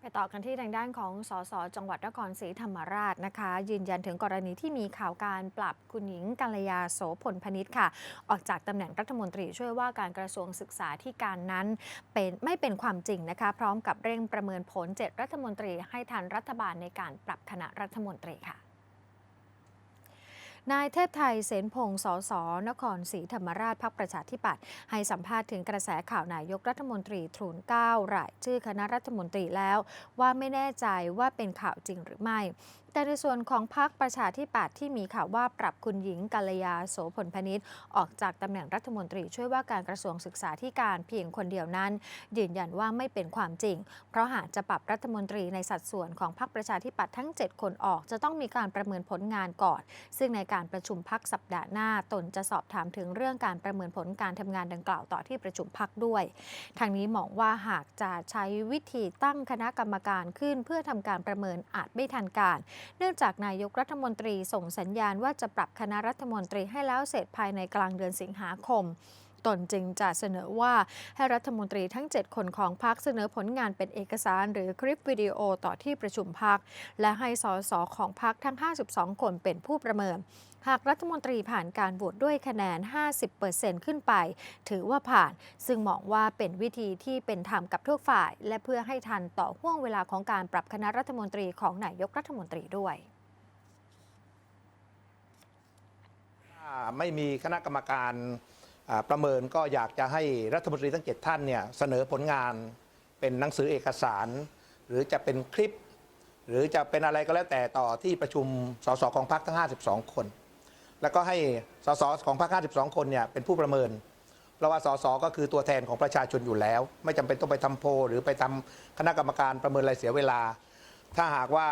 ไปต่อกันที่ทางด้านของสสจังหวัดนครศรีธรรมราชนะคะ ยืนยันถึงกรณีที่มีข่าวการปรับคุณหญิงกัลยาโสพลพนิษฐ์ค่ะ ออกจากตำแหน่งรัฐมนตรีช่วยว่าการกระทรวงศึกษาที่การนั้นเป็นไม่เป็นความจริงนะคะ พร้อมกับเร่งประเมินผล7รัฐมนตรีให้ทันรัฐบาลในการปรับคณะรัฐมนตรีค่ะ นายเทพไทยเสนพงศ์สส นครศรีธรรมราชพักประชาธิปัตย์ให้สัมภาษณ์ถึงกระแสข่าวนายกรัฐมนตรีทูลเก้ารายชื่อคณะรัฐมนตรีแล้ว ว่าไม่แน่ใจว่าเป็นข่าวจริงหรือไม่แต่ในส่วนของพรรคประชาธิปัตย์ที่มีข่าวว่าปรับคุณหญิงกัลยาโสพลพนิษฐ์ออกจากตำแหน่งรัฐมนตรีช่วยว่าการกระทรวงศึกษาธิการเพียงคนเดียวนั้น ยืนยันว่าไม่เป็นความจริง เพราะหากจะปรับรัฐมนตรีในสัดส่วนของพรรคประชาธิปัตย์ทั้ง 7 คนออก จะต้องมีการประเมินผลงานก่อน ซึ่งในการประชุมพักสัปดาห์หน้าตนจะสอบถามถึงเรื่องการประเมินผลการทำงานดังกล่าวต่อที่ประชุมพักด้วย ทางนี้มองว่าหากจะใช้วิธีตั้งคณะกรรมการขึ้น เพื่อทำการประเมินอาจไม่ทันการเนื่องจากนายกรัฐมนตรีส่งสัญญาณว่าจะปรับคณะรัฐมนตรีให้แล้วเสร็จภายในกลางเดือนสิงหาคม ตนจึงจะเสนอว่าให้รัฐมนตรีทั้ง 7 คนของพรรคเสนอผลงานเป็นเอกสารหรือคลิปวิดีโอต่อที่ประชุมพักและให้สสของพรรคทั้ง 52 คนเป็นผู้ประเมินหากรัฐมนตรีผ่านการโหวตด้วยคะแนน 50%ขึ้นไป ถือว่าผ่าน ซึ่งมองว่าเป็นวิธีที่เป็นธรรมกับทุกฝ่าย และเพื่อให้ทันต่อห่วงเวลาของการปรับคณะรัฐมนตรีของนายกรัฐมนตรีด้วย ไม่มีคณะกรรมการ ประเมินก็อยากจะให้รัฐมนตรีทั้งเจ็ดท่านเนี่ยเสนอผลงานเป็นหนังสือเอกสาร หรือจะเป็นคลิป หรือจะเป็นอะไรก็แล้วแต่ต่อที่ประชุมสสของพรรคทั้ง 52 คน แล้วก็ให้สสของพรรค52 คนเนี่ยเป็นผู้ประเมินเพราะว่าสสก็คือตัวแทนของประชาชนอยู่แล้ว ไม่จำเป็นต้องไปทำโพหรือไปทำคณะกรรมการประเมินอะไรเสียเวลา ถ้าหากว่า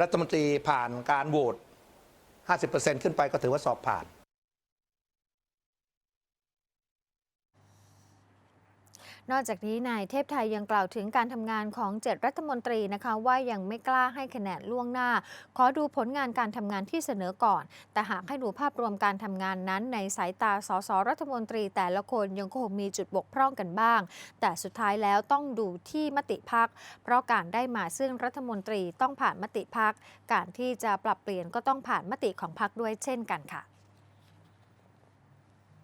รัฐมนตรีผ่านการโหวต50%ขึ้นไปก็ถือว่าสอบผ่าน นอกจากนี้นายเทพไทยยังกล่าวถึงการทำงานของ7รัฐมนตรีนะคะว่ายังไม่กล้าให้คะแนนล่วงหน้า ขอดูผลงานการทำงานที่เสนอก่อน แต่หากให้ดูภาพรวมการทำงานนั้น ในสายตาสสรัฐมนตรี แต่ละคนยังคงมีจุดบกพร่องกันบ้าง แต่สุดท้ายแล้วต้องดูที่มติพัก เพราะการได้มาซึ่งรัฐมนตรีต้องผ่านมติพัก การที่จะปรับเปลี่ยนก็ต้องผ่านมติของพักด้วยเช่นกันค่ะ